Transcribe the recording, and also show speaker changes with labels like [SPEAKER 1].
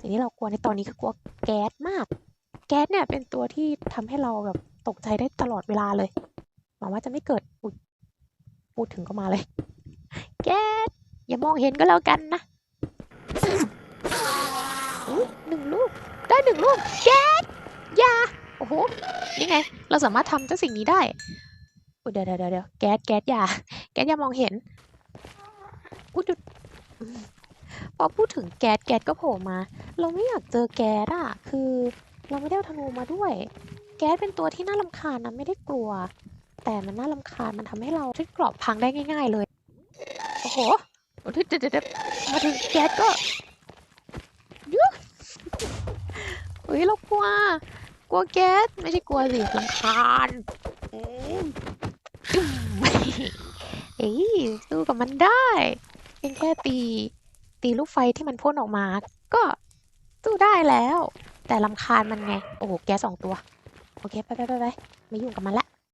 [SPEAKER 1] สิ่งที่เรากลัวในตอนนี้คือกลัวแก๊สมาก แก๊สเนี่ยเป็นตัวที่ทำให้เราแบบตกใจได้ตลอดเวลาเลยหวังว่าจะไม่เกิดอุ๊ยพูดถึงก็มาเลย แก๊สอย่ามองเห็นก็แล้วกันนะอุ๊ยหนึ่งลูก ได้หนึ่งลูก แก๊สยาโอ้โหนี่ไง เราสามารถทำเจ้าสิ่งนี้ได้อุ๊ยเดี๋ยวเดี๋ยวเดี๋ยวแก๊สแก๊สยาแก๊สยามองเห็นอุ๊ยหยุด พอพูดถึงแก๊สแก๊สก็โผล่มา เราไม่อยากเจอแก๊สอะคือเราไม่ได้เอาธนูมาด้วย แก๊สเป็นตัวที่น่ารำคาญนะไม่ได้กลัว แต่มันน่ารำคาญมันทำให้เราที่กรอบพังได้ง่าย ๆ เลย โอ้โหเดี๋ยวมาถึงแก๊สก็ยุบเฮ้ยเรากลัว กลัวแก๊สไม่ใช่กลัวสิรำคาญเอ้ยสู้กับมันได้เพียงแค่ตี ตีลูกไฟที่มันพ่นออกมา ก็สู้ได้แล้ว แต่ลำคาญมันไง โอ้โห แกสสองตัว โอเค ไปไปไปไปไม่ยุ่งกับมันละ